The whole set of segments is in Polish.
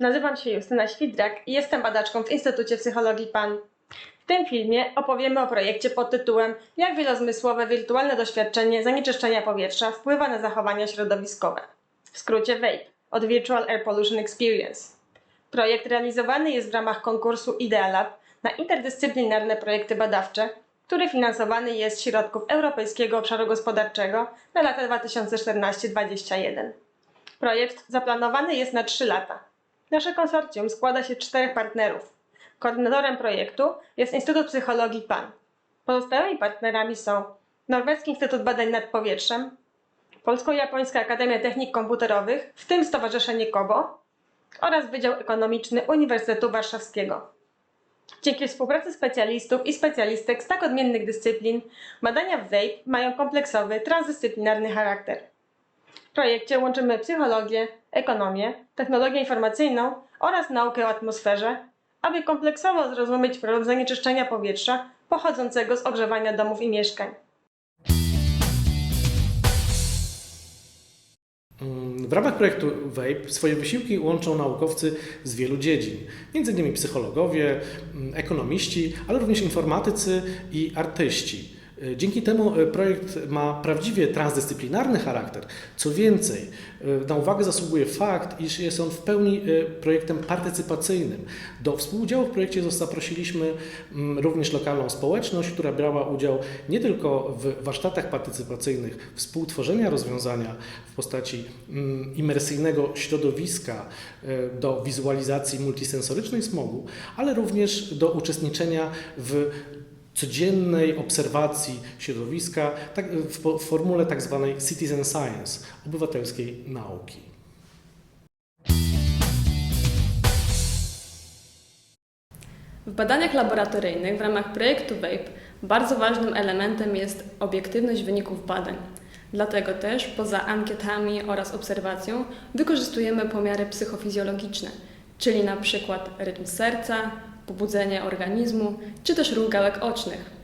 Nazywam się Justyna Świdrak i jestem badaczką w Instytucie Psychologii PAN. W tym filmie opowiemy o projekcie pod tytułem Jak wielozmysłowe wirtualne doświadczenie zanieczyszczenia powietrza wpływa na zachowania środowiskowe. W skrócie VAPE od Virtual Air Pollution Experience. Projekt realizowany jest w ramach konkursu IDEA Lab na interdyscyplinarne projekty badawcze, który finansowany jest z środków Europejskiego Obszaru Gospodarczego na lata 2014-2021. Projekt zaplanowany jest na 3 lata. Nasze konsorcjum składa się z czterech partnerów. Koordynatorem projektu jest Instytut Psychologii PAN. Pozostałymi partnerami są Norweski Instytut Badań nad Powietrzem, Polsko-Japońska Akademia Technik Komputerowych, w tym Stowarzyszenie KOBO oraz Wydział Ekonomiczny Uniwersytetu Warszawskiego. Dzięki współpracy specjalistów i specjalistek z tak odmiennych dyscyplin, badania w WAPE mają kompleksowy, transdyscyplinarny charakter. W projekcie łączymy psychologię, ekonomię, technologię informacyjną oraz naukę o atmosferze, aby kompleksowo zrozumieć problem zanieczyszczenia powietrza pochodzącego z ogrzewania domów i mieszkań. W ramach projektu WAPE swoje wysiłki łączą naukowcy z wielu dziedzin, m.in. psychologowie, ekonomiści, ale również informatycy i artyści. Y, Dzięki temu y, projekt ma prawdziwie transdyscyplinarny charakter. Co więcej, y, na uwagę zasługuje fakt, iż jest on w pełni projektem partycypacyjnym. Do współudziału w projekcie zaprosiliśmy mm, również lokalną społeczność, która brała udział nie tylko w warsztatach partycypacyjnych współtworzenia rozwiązania w postaci mm, imersyjnego środowiska do wizualizacji multisensorycznej smogu, ale również do uczestniczenia w codziennej obserwacji środowiska tak, w, w formule tak zwanej citizen science, obywatelskiej nauki. W badaniach laboratoryjnych w ramach projektu WAPE bardzo ważnym elementem jest obiektywność wyników badań. Dlatego też poza ankietami oraz obserwacją wykorzystujemy pomiary psychofizjologiczne, czyli na przykład rytm serca, pobudzenie organizmu czy też ruch gałek ocznych.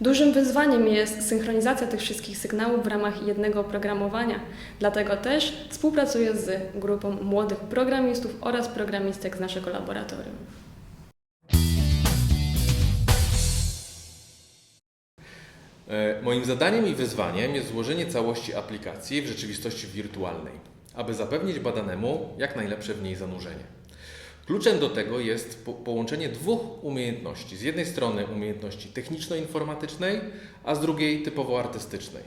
Dużym wyzwaniem jest synchronizacja tych wszystkich sygnałów w ramach jednego oprogramowania, dlatego też współpracuję z grupą młodych programistów oraz programistek z naszego laboratorium. E, Moim zadaniem i wyzwaniem jest złożenie całości aplikacji w rzeczywistości wirtualnej, aby zapewnić badanemu jak najlepsze w niej zanurzenie. Kluczem do tego jest po- połączenie dwóch umiejętności. Z jednej strony umiejętności techniczno-informatycznej, a z drugiej typowo artystycznej.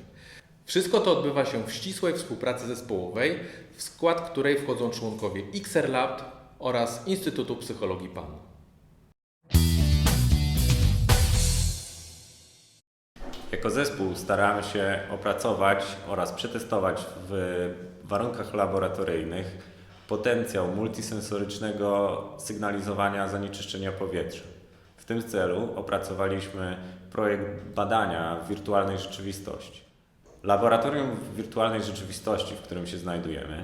Wszystko to odbywa się w ścisłej współpracy zespołowej, w skład której wchodzą członkowie XR Lab oraz Instytutu Psychologii PAN. Jako zespół staramy się opracować oraz przetestować w warunkach laboratoryjnych potencjał multisensorycznego sygnalizowania zanieczyszczenia powietrza. W tym celu opracowaliśmy projekt badania wirtualnej rzeczywistości. Laboratorium wirtualnej rzeczywistości, w którym się znajdujemy,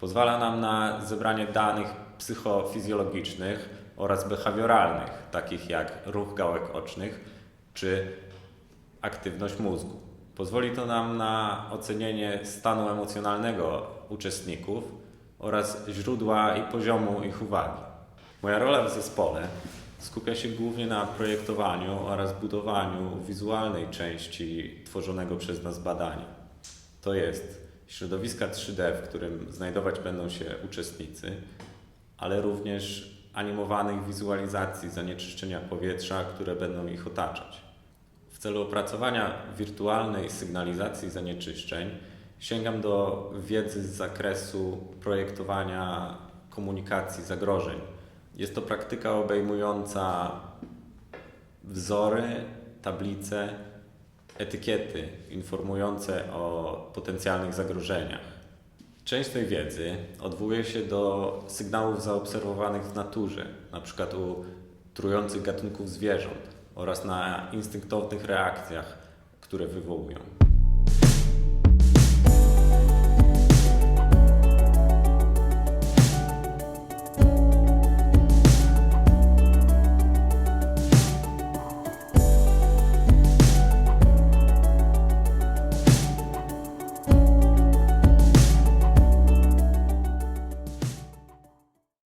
pozwala nam na zebranie danych psychofizjologicznych oraz behawioralnych, takich jak ruch gałek ocznych czy aktywność mózgu. Pozwoli to nam na ocenienie stanu emocjonalnego uczestników oraz źródła i poziomu ich uwagi. Moja rola w zespole skupia się głównie na projektowaniu oraz budowaniu wizualnej części tworzonego przez nas badania. To jest środowiska 3D, w którym znajdować będą się uczestnicy, ale również animowanych wizualizacji zanieczyszczenia powietrza, które będą ich otaczać. W celu opracowania wirtualnej sygnalizacji zanieczyszczeń sięgam do wiedzy z zakresu projektowania komunikacji zagrożeń. Jest to praktyka obejmująca wzory, tablice, etykiety informujące o potencjalnych zagrożeniach. Część tej wiedzy odwołuje się do sygnałów zaobserwowanych w naturze, np. u trujących gatunków zwierząt oraz na instynktownych reakcjach, które wywołują.